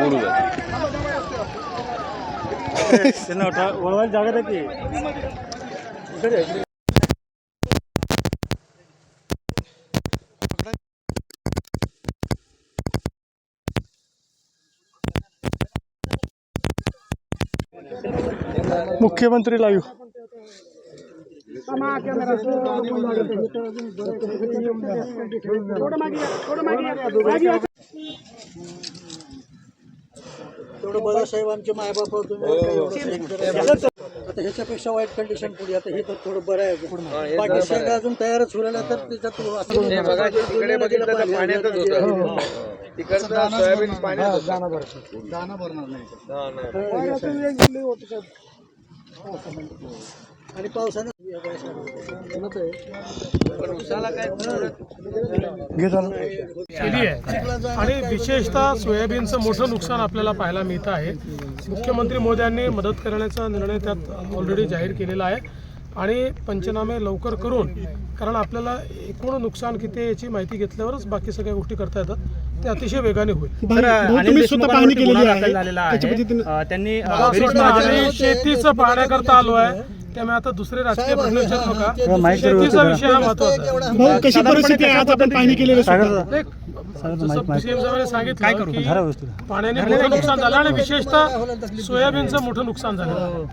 बोलू द्या त्यांना उठा- वळवायला जागा द्या की इकडे या, इकडे. मुख्यमंत्री तेवढं बाळासाहेब आमचे मायबाप तुम्ही आता ह्याच्यापेक्षा वाईट कंडिशन पुढे आता हे तर थोडं बरं आहे. बाकी सगळं अजून तयारच होईल तर त्याच्यात हे बघा सोयाबीन. दाना भरणार हा, नाही. आणि पावसानं पण उसाला काय घे झालं केली आहे आणि विशेषतः सोयाबीनचं मोठं नुकसान आपल्याला पाहायला मिळतं आहे. मुख्यमंत्री मोदयांनी मदत करण्याचा निर्णय त्यात ऑलरेडी जाहीर केलेला आहे. आणि पंचनामे लवकर करून कारण आपल्याला एकूण नुकसान किती आहे याची माहिती घेतल्यावरच बाकी सगळ्या गोष्टी करता येतात. ते अतिशय वेगाने होईल. त्यांनी शेतीचं पाहण्याकरता आलो आहे. त्यामुळे आता दुसरे राजकीय प्रश्न विचारू नका शेतीचा विषय हा महत्त्वाचा कशी परिस्थिती आहे आज आपण केलेली सांगितलं पाण्याने मोठं नुकसान झालं आणि विशेषतः सोयाबीनचं मोठं नुकसान झालं